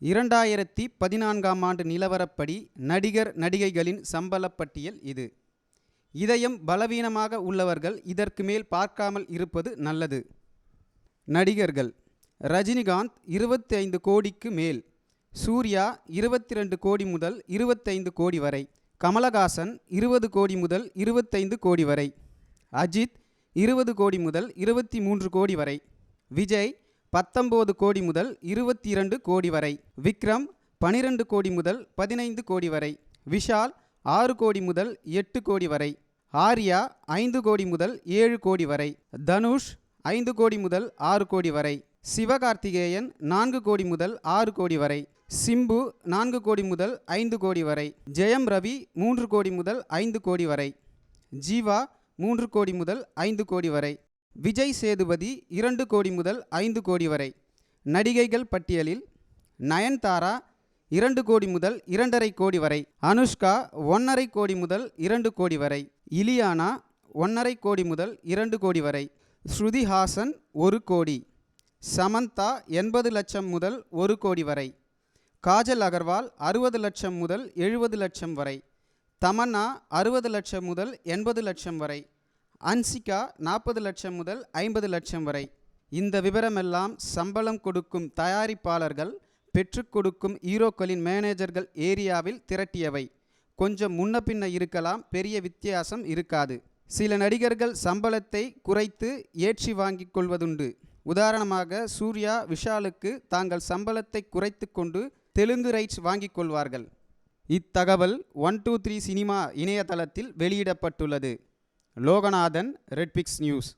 இரண்டாயிரத்தி பதினான்காம் ஆண்டு நிலவரப்படி நடிகர் நடிகைகளின் சம்பள பட்டியல் இது. இதயம் பலவீனமாக உள்ளவர்கள் இதற்கு மேல் பார்க்காமல் இருப்பது நல்லது. நடிகர்கள் ரஜினிகாந்த் இருபத்தி ஐந்து கோடிக்கு மேல் சூர்யா இருபத்தி ரெண்டு கோடி முதல் இருபத்தைந்து கோடி வரை கமலஹாசன் இருபது கோடி முதல் இருபத்தைந்து கோடி வரை அஜித் இருபது கோடி முதல் இருபத்தி மூன்று கோடி வரை விஜய் பத்தொம்போது கோடி முதல் இருபத்தி இரண்டு கோடி வரை. விக்ரம் பனிரெண்டு கோடி முதல் பதினைந்து கோடி வரை. விஷால் ஆறு கோடி முதல் எட்டு கோடி வரை. ஆர்யா ஐந்து கோடி முதல் ஏழு கோடி வரை. தனுஷ் ஐந்து கோடி முதல் ஆறு கோடி வரை. சிவகார்த்திகேயன் நான்கு கோடி முதல் ஆறு கோடி வரை. சிம்பு நான்கு கோடி முதல் ஐந்து கோடி வரை. ஜெயம் ரவி மூன்று கோடி முதல் ஐந்து கோடி வரை. ஜீவா மூன்று கோடி முதல் ஐந்து கோடி வரை. விஜய் சேதுபதி இரண்டு கோடி முதல் ஐந்து கோடி வரை. நடிகைகள் பட்டியலில் நயன்தாரா இரண்டு கோடி முதல் இரண்டரை கோடி வரை. அனுஷ்கா ஒன்றரை கோடி முதல் இரண்டு கோடி வரை. இலியானா ஒன்றரை கோடி முதல் இரண்டு கோடி வரை. ஸ்ருதி ஹாசன் ஒரு கோடி. சமந்தா எண்பது லட்சம் முதல் ஒரு கோடி வரை. காஜல் அகர்வால் அறுபது லட்சம் முதல் எழுபது லட்சம் வரை. தமன்னா அறுபது லட்சம் முதல் எண்பது லட்சம் வரை. அன்சிகா நாற்பது லட்சம் முதல் ஐம்பது லட்சம் வரை. இந்த விவரமெல்லாம் சம்பளம் கொடுக்கும் தயாரிப்பாளர்கள் பெற்றுக் கொடுக்கும் ஹீரோக்களின் மேனேஜர்கள் ஏரியாவில் திரட்டியவை. கொஞ்சம் முன்ன பின்ன இருக்கலாம் பெரிய வித்தியாசம் இருக்காது. சில நடிகர்கள் சம்பளத்தை குறைத்து ஏற்றி வாங்கி கொள்வதுண்டு. உதாரணமாக சூர்யா விஷாலுக்கு தாங்கள் சம்பளத்தை குறைத்து கொண்டு தெலுங்கு ரைட்ஸ் வாங்கிக் கொள்வார்கள். இத்தகவல் ஒன் டூ த்ரீ சினிமா இணையதளத்தில் வெளியிடப்பட்டுள்ளது. லோகநாதன் ரெட்பிக்ஸ் நியூஸ்